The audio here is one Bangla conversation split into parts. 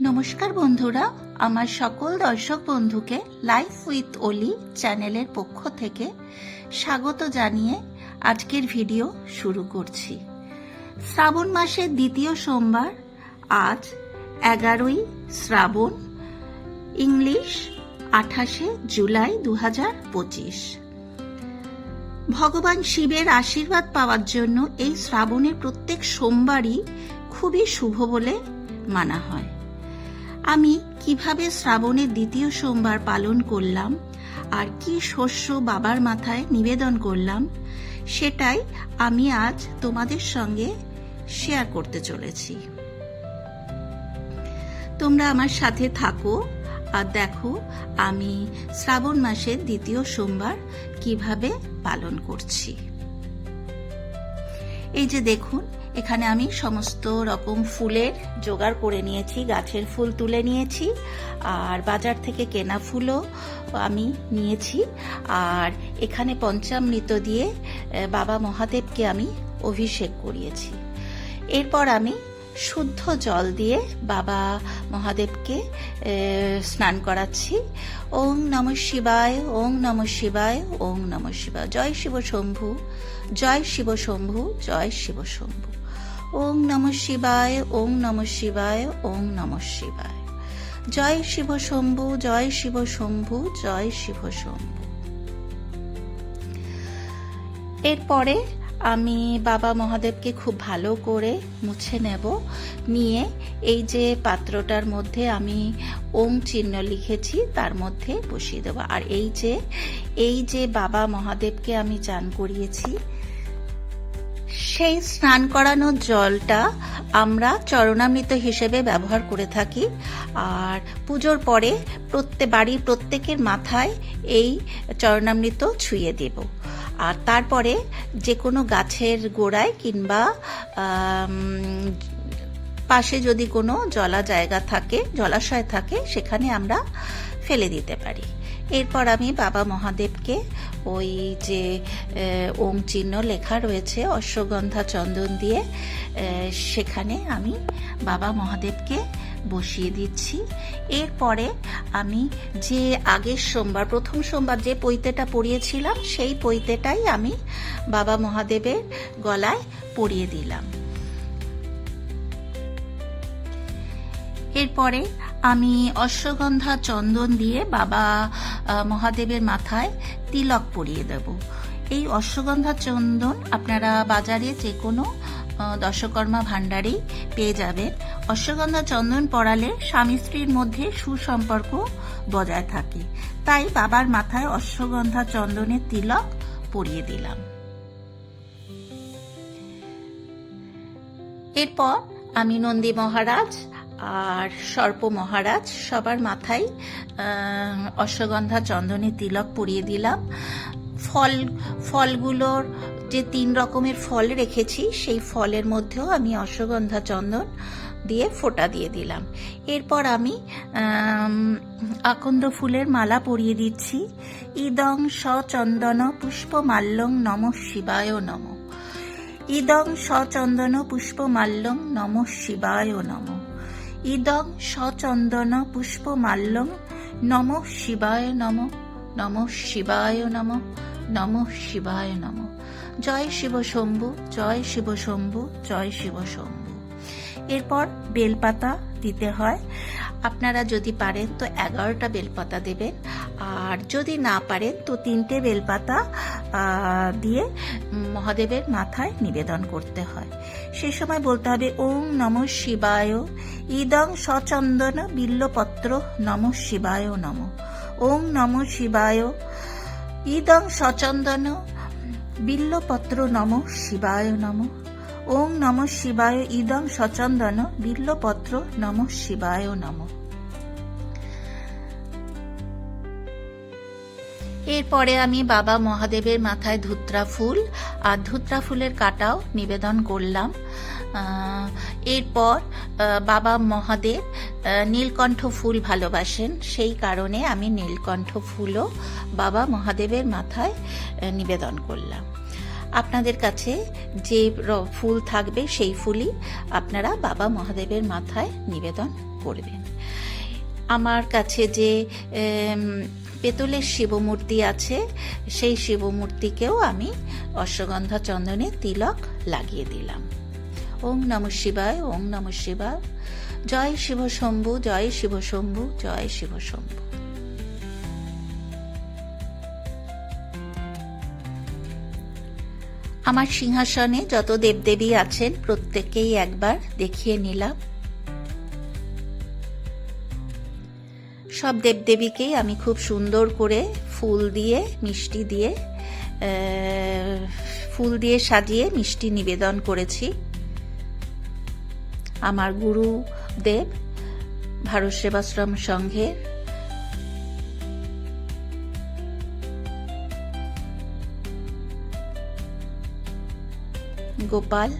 নমস্কার বন্ধুরা, আমার সকল দর্শক বন্ধুকে লাইফ উইথ অলি চ্যানেলের পক্ষ থেকে স্বাগত জানিয়ে আজকের ভিডিও শুরু করছি। শ্রাবণ মাসের দ্বিতীয় সোমবার, আজ এগারোই শ্রাবণ, ইংলিশ, আঠাশে জুলাই দু হাজার পঁচিশ। ভগবান শিবের আশীর্বাদ পাওয়ার জন্য এই শ্রাবণের প্রত্যেক সোমবারই খুবই শুভ বলে মানা হয়। আমি কীভাবে শ্রাবণের দ্বিতীয় সোমবার পালন করলাম? আর কি শস্য বাবার মাথায় নিবেদন করলাম? সেটাই আমি আজ তোমাদের সঙ্গে শেয়ার করতে চলেছি। তোমরা আমার সাথে থাকো আর দেখো আমি শ্রাবণ মাসের দ্বিতীয় সোমবার কীভাবে পালন করছি। এই যে দেখুন এখানে আমি সমস্ত রকম ফুলের জোগাড় করে নিয়েছি, গাছের ফুল তুলে নিয়েছি, আর বাজার থেকে কেনা ফুলও আমি নিয়েছি। আর এখানে পঞ্চামৃত দিয়ে বাবা মহাদেবকে আমি অভিষেক করিয়েছি। এরপর আমি শুদ্ধ জল দিয়ে বাবা মহাদেবকে স্নান করাচ্ছি। ওং নম শিবায় ওং নম শিবায় ওং নম শিবায়। জয় শিব শম্ভু, জয় শিব শম্ভু, জয় শিব শম্ভু। ওং নম শিবায়, ওং নম শিবায়, ওং নম শিবায়। জয় শিব শম্ভু, জয় শিব শম্ভু, জয় শিব শম্ভু। এরপরে আমি বাবা মহাদেবকে খুব ভালো করে মুছে নেব, নিয়ে এই যে পাত্রটার মধ্যে আমি ওম চিহ্ন লিখেছি, তার মধ্যে বসিয়ে দেবো। আর এই যে এই যে বাবা মহাদেবকে আমি চান করিয়েছি সেই স্নান করানোর জলটা আমরা চরণামৃত হিসেবে ব্যবহার করে থাকি। আর পুজোর পরে প্রত্যেক বাড়ির প্রত্যেকের মাথায় এই চরণামৃত ছুঁয়ে দেব। আর তারপরে যে কোনো গাছের গোড়ায় কিংবা পাশে যদি কোনো জলা জায়গা থাকে, জলাশয় থাকে, সেখানে আমরা ফেলে দিতে পারি। এরপর আমি বাবা মহাদেবকে ওই যে ওম চিহ্ন লেখা রয়েছে, অশ্বগন্ধা চন্দন দিয়ে সেখানে আমি বাবা মহাদেবকে বসিয়ে দিচ্ছি। এরপরে আমি যে আগের সোমবার, প্রথম সোমবার যে পৈতেটা পরিয়েছিলাম, সেই পৈতেটাই আমি বাবা মহাদেবের গলায় পরিয়ে দিলাম। এরপরে আমি অশ্বগন্ধা চন্দন দিয়ে বাবা মহাদেবের মাথায় তিলক পরিয়ে দেব। এই অশ্বগন্ধা চন্দন আপনারা বাজারে যে কোনো দশকর্মা ভাণ্ডারেই পেয়ে যাবেন। অশ্বগন্ধা চন্দন পরালে স্বামী স্ত্রীর মধ্যে সুসম্পর্ক বজায় থাকে। তাই বাবার মাথায় অশ্বগন্ধা চন্দনের তিলক পরিয়ে দিলাম। এরপর আমি নন্দী মহারাজ আর সর্প মহারাজ, সবার মাথায় অশ্বগন্ধা চন্দনের তিলক পরিয়ে দিলাম। ফল, ফলগুলোর যে তিন রকমের ফল রেখেছি, সেই ফলের মধ্যেও আমি অশ্বগন্ধা, চন্দন দিয়ে ফোঁটা দিয়ে দিলাম। এরপর আমি, আকন্দ ফুলের মালা পরিয়ে দিচ্ছি। ইদং সচন্দন পুষ্পমাল্যং নম শিবায় নম। ইদং সচন্দন পুষ্পমাল্যং নম শিবায় নম। ইদং সচন্দন পুষ্পমাল্যং নম শিবায় নম নম শিবায় নম নম শিবায় নম। জয় শিব শম্ভু, জয় শিব শম্ভু, জয় শিব শম্ভু। এরপর বেলপাতা দিতে হয়। আপনারা যদি পারেন তো এগারোটা বেলপাতা দেবেন। আর যদি না পারেন তো তিনটে বেলপাতা দিয়ে মহাদেবের মাথায় নিবেদন করতে হয়। সে সময় বলতে হবে ওং নম শিবায়। ইদং সচন্দন বিল্লপত্র নম শিবায় নম। ওং নম শিবায়। ইদং সচন্দন বিল্লপত্র নম শিবায় নম। ওং নম শিবায় ইদং সচন্দন বিল্লপত্র নম শিবায় নম। এরপরে আমি বাবা মহাদেবের মাথায় ধুত্রা ফুল আর ধুত্রা ফুলের কাটাও নিবেদন করলাম। এরপর বাবা মহাদেব নীলকণ্ঠ ফুল ভালোবাসেন। সেই কারণে আমি নীলকণ্ঠ ফুলও বাবা মহাদেবের মাথায় নিবেদন করলাম। আপনাদের কাছে যে ফুল থাকবে সেই ফুলই আপনারা বাবা মহাদেবের মাথায় নিবেদন করবেন। আমার কাছে যে পেতলের শিবমূর্তি আছে, সেই শিবমূর্তিকেও আমি অশ্বগন্ধা চন্দনে তিলক লাগিয়ে দিলাম। ওম নম শিবায় ওং নম শিবায়। জয় শিব শম্ভু জয় শিব শম্ভু জয় শিব শম্ভু আমার সিংহাসনে যত দেবদেবী আছেন, প্রত্যেককেই একবার দেখিয়ে নিলাম। সব দেবদেবীকেই আমি খুব সুন্দর করে ফুল দিয়ে, মিষ্টি দিয়ে ফুল দিয়ে সাজিয়ে মিষ্টি নিবেদন করেছি। আমার গুরু দেব ভারত সেবাশ্রম সংঘের গোপাল,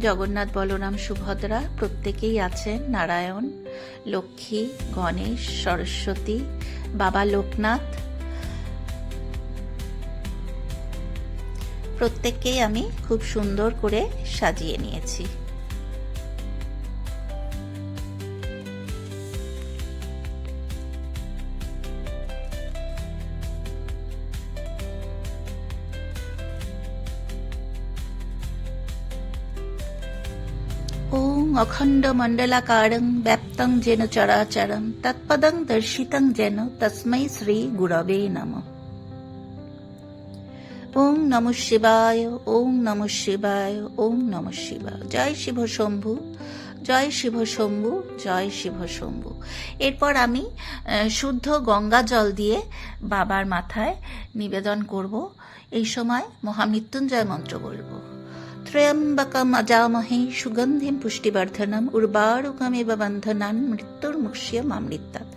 জগন্নাথ বলরাম সুভদ্রা প্রত্যেকেই আছেন, নারায়ণ, লক্ষ্মী, গণেশ, সরস্বতী, বাবা লোকনাথ। প্রত্যেককেই আমি খুব সুন্দর করে সাজিয়ে নিয়েছি। অখণ্ড মণ্ডলাকারং ব্যাপ্তং যেন চরাচরং তৎপদং দর্শিতং যেন তস্মৈ শ্রী গুরবে নম ওং নম শিবায় ওং নম শিবায় ওং নম শিবায় জয় শিব শম্ভু জয় শিব শম্ভু জয় শিব শম্ভু এরপর আমি শুদ্ধ গঙ্গা জল দিয়ে বাবার মাথায় নিবেদন করব। এই সময় মহামৃত্যুঞ্জয় মন্ত্র বলব। ত্র্যম্বকম সুগন্ধিম পুষ্টিবর্ধনম উর্বারুকমেব বন্ধনান মৃত্যুর্মুক্ষ্যমামৃতাৎ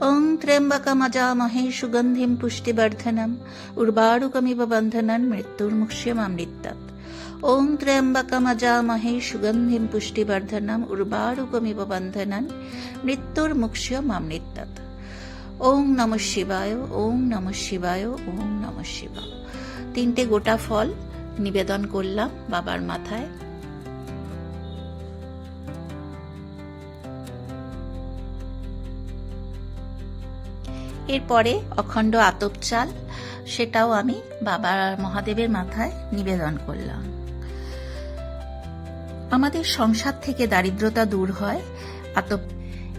ওং ত্র্যম্বকম অজামহে সুগন্ধিম পুষ্টিবর্ধনম উর্বারুকমিব বন্ধনান মৃত্যুর্মুক্ষ্যমামৃতাৎ ওং ত্র্যম্বকম অজামহে সুগন্ধিম পুষ্টিবর্ধনম উর্বারুকমিব বন্ধনান মৃত্যুর্মুক্ষ্যমামৃতাৎ ওং নম শিবায় ওং শিবায় ওং নম শিবায় তিনটে গোটা ফল নিবেদন করলাম বাবার মাথায়। এরপরে অখণ্ড আতপ চাল, সেটাও আমি বাবা মহাদেবের মাথায় নিবেদন করলাম। আমাদের সংসার থেকে দারিদ্রতা দূর হয়, আতপ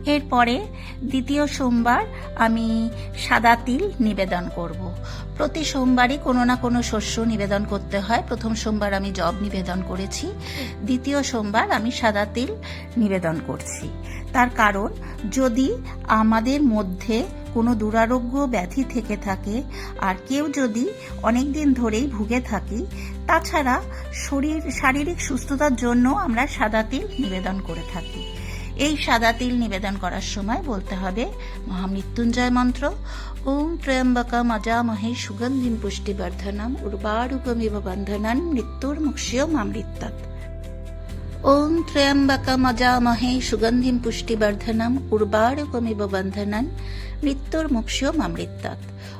এরপরে দ্বিতীয় সোমবার আমি সাদা তিল নিবেদন করব। প্রতি সোমবারই কোনো না কোনো শস্য নিবেদন করতে হয়। প্রথম সোমবার আমি জব নিবেদন করেছি। দ্বিতীয় সোমবার আমি সাদা তিল নিবেদন করছি। তার কারণ, যদি আমাদের মধ্যে কোনো দুরারোগ্য ব্যাধি থেকে থাকে আর কেউ যদি অনেক দিন ধরেই ভুগে থাকি, তাছাড়া শরীর, শারীরিক সুস্থতার জন্য আমরা সাদা তিল নিবেদন করে থাকি। এই সাদা তিল নিবেদন করার সময় বলতে হবে, মহামৃত্যুঞ্জয় মন্ত্র, ওম ত্র্যম্বকম অজামহে সুগন্ধিম পুষ্টিবর্ধনম উর্বারুকমিব বন্ধনান মৃত্যুর মুক্ষ্যম আমৃত্যাৎ ওম ত্র্যম্বকম অজামহে সুগন্ধিম পুষ্টি পুষ্টিবর্ধনম উর্বারুকমিব বন্ধনান মৃত্যুর মুক্ষ্যম আমৃত্যাৎ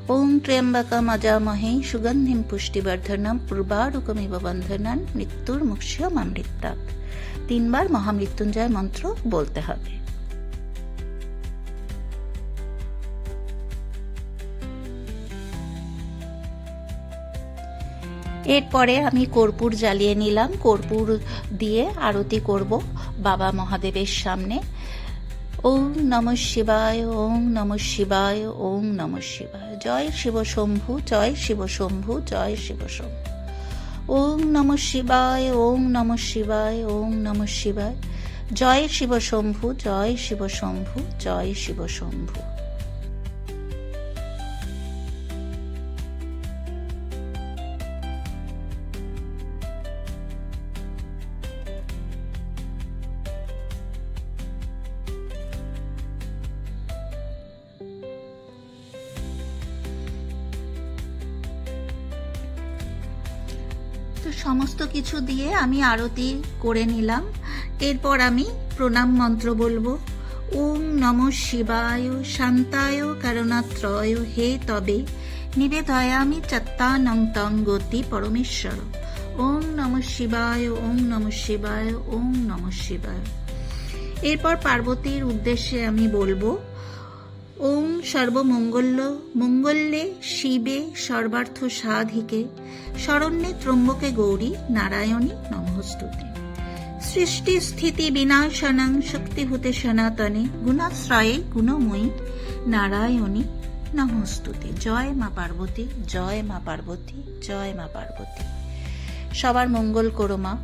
ওম ত্র্যম্বকম অজামহে সুগন্ধিম পুষ্টি পুষ্টিবর্ধনম উর্বারুকমিব বন্ধনান মৃত্যুর মুক্ষ্যম আমৃত্যাৎ তিনবার মহামৃত্যুঞ্জয় মন্ত্র বলতে হবে। এরপরে আমি কর্পূর জ্বালিয়ে নিলাম। কর্পূর দিয়ে আরতি করব বাবা মহাদেবের সামনে। ওং নম শিবায় ওং নম শিবায় ওং নম শিবায়। জয় শিব শম্ভু জয় শিব শম্ভু জয় শিব শম্ভু ওং নম শিবায় ওং নম শিবায় ওং নম শিবায়। জয় শিব শম্ভু জয় শিব শম্ভু জয় শিব শম্ভু সমস্ত কিছু দিয়ে আমি আরতি করে নিলাম। এরপর আমি প্রণাম মন্ত্র বলব। ওম নম শিবায়, শান্তায়, কারণাত্রয়, হে তবে। নিবেদয়ামি চত্তানং তং গতি পরমেশ্বর। ওম নম শিবায়, ওম নম শিবায়, ওম নম শিবায়। এরপর পার্বতীর উদ্দেশ্যে আমি বলব, ওম সর্বমঙ্গল্য, মঙ্গল্যে শিবে সর্বার্থ সাধিকে। শরণ্যে ত্রম্বকে গৌরী, নারায়ণী নমস্তুতে। সৃষ্টি স্থিতি বিনাশনং শক্তিভূতে সনাতনে গুণাশ্রয়ে গুণময়ী, নারায়ণী নমস্তুতে। জয় মা পার্বতী, জয় মা পার্বতী, জয় মা পার্বতী। সবার মঙ্গল করো মা।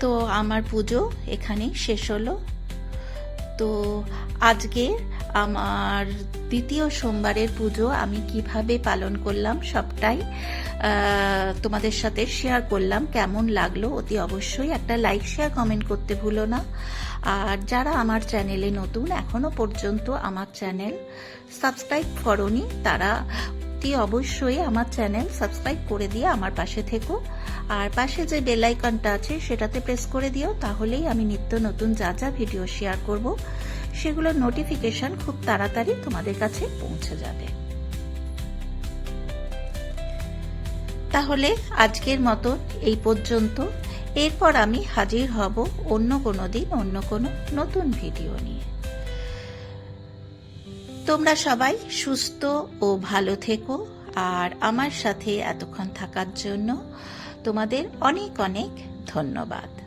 তো আমার পুজো এখানেই শেষ হলো। তো আজকে আমার দ্বিতীয় সোমবারের পুজো আমি কীভাবে পালন করলাম সবটাই তোমাদের সাথে শেয়ার করলাম। কেমন লাগল অতি অবশ্যই একটা লাইক শেয়ার কমেন্ট করতে ভুলো না। আর যারা আমার চ্যানেলে নতুন, এখনও পর্যন্ত আমার চ্যানেল সাবস্ক্রাইব করনি, তারা অতি অবশ্যই আমার চ্যানেল সাবস্ক্রাইব করে দিয়ে আমার পাশে থেকো। আর পাশে যে বেল আইকনটা আছে সেটাতে প্রেস করে দিও, তাহলেই আমি নিত্য নতুন যা যা ভিডিও শেয়ার করব সেগুলোর নোটিফিকেশন খুব তাড়াতাড়ি তোমাদের কাছে পৌঁছে যাবে। তাহলে আজকের মতো এই পর্যন্ত। এরপর আমি হাজির হব অন্য কোনো দিন অন্য কোনো নতুন ভিডিও নিয়ে। তোমরা সবাই সুস্থ ও ভালো থেকো, আর আমার সাথে এতক্ষণ থাকার জন্য তোমাদের অনেক অনেক ধন্যবাদ।